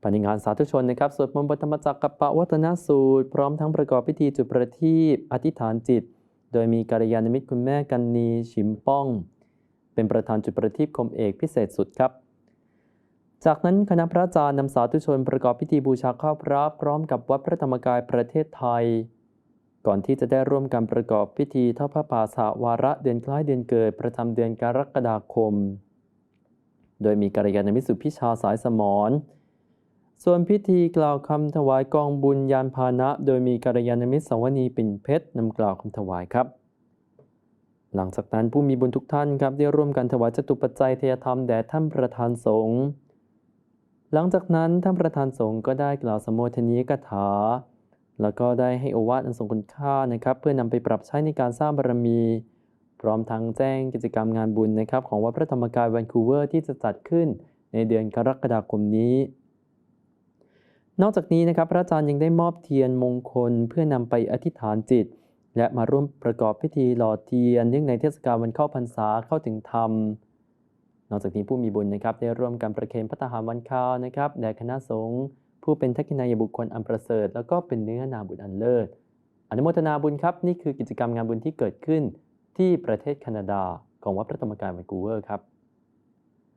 ภายในงานสาธุชนนะครับสวดมนต์บทธรรมจักรกับปวัตนสูตร พร้อมทั้งประกอบพิธีจุดประทีปอธิษฐานจิต โดยมีกัลยาณมิตรคุณแม่กันนีชิมป้อง เป็นประธานจุดประทีปคมเอกพิเศษสุดครับ จากนั้นคณะพระอาจารย์นำสาธุชนประกอบพิธีบูชาข้าวพระพร้อมกับวัดพระธรรมกายประเทศไทย ก่อนที่จะได้ร่วมกันประกอบพิธีทอดพระป่าสาวาระเดือนคล้ายเดือนเกิด ประจำเดือนกรกฎาคม โดยมีกัลยาณมิตรสุพิชาสายสมร ส่วนพิธีกล่าวคำถวายกองบุญยานพาหนะ โดยมีกัลยาณมิตรสวนีปิ่นเพชรนำกล่าวคำถวายครับ หลังจากนั้นผู้มีบุญทุกท่านครับได้ร่วมกันถวายจตุปัจจัยเทยธรรมแด่ท่านประธานสงฆ์หลังจากนั้นท่านประธานสงฆ์ก็ได้กล่าวสมโภชนียกถา แล้วก็ได้ให้อวาทอันทรงคุณค่านะครับ เพื่อนำไปปรับใช้ในการสร้างบารมี พร้อมทั้งแจ้งกิจกรรมงานบุญนะครับของวัดพระธรรมกายแวนคูเวอร์ที่จะจัดขึ้นในเดือนกรกฎาคมนี้ นอกจากนี้นะครับพระอาจารย์ยังได้มอบเทียนมงคลเพื่อนำไปอธิษฐานจิต และมาร่วมประกอบพิธีหล่อเทียนเนื่องในเทศกาลวันเข้าพรรษาเข้าถึงธรรม นอกจากนี้ผู้มีบุญนะครับได้ร่วมกันประเคนพระทหารวันข้าวนะครับแด่คณะสงฆ์ผู้เป็นทักษิณายบุคคลอันประเสริฐ แล้วก็เป็นเนื้อนาบุญอันเลิศอนุโมทนาบุญครับ นี่คือกิจกรรมงานบุญที่เกิดขึ้นที่ประเทศแคนาดาของวัดพระธรรมกายแวนคูเวอร์ครับ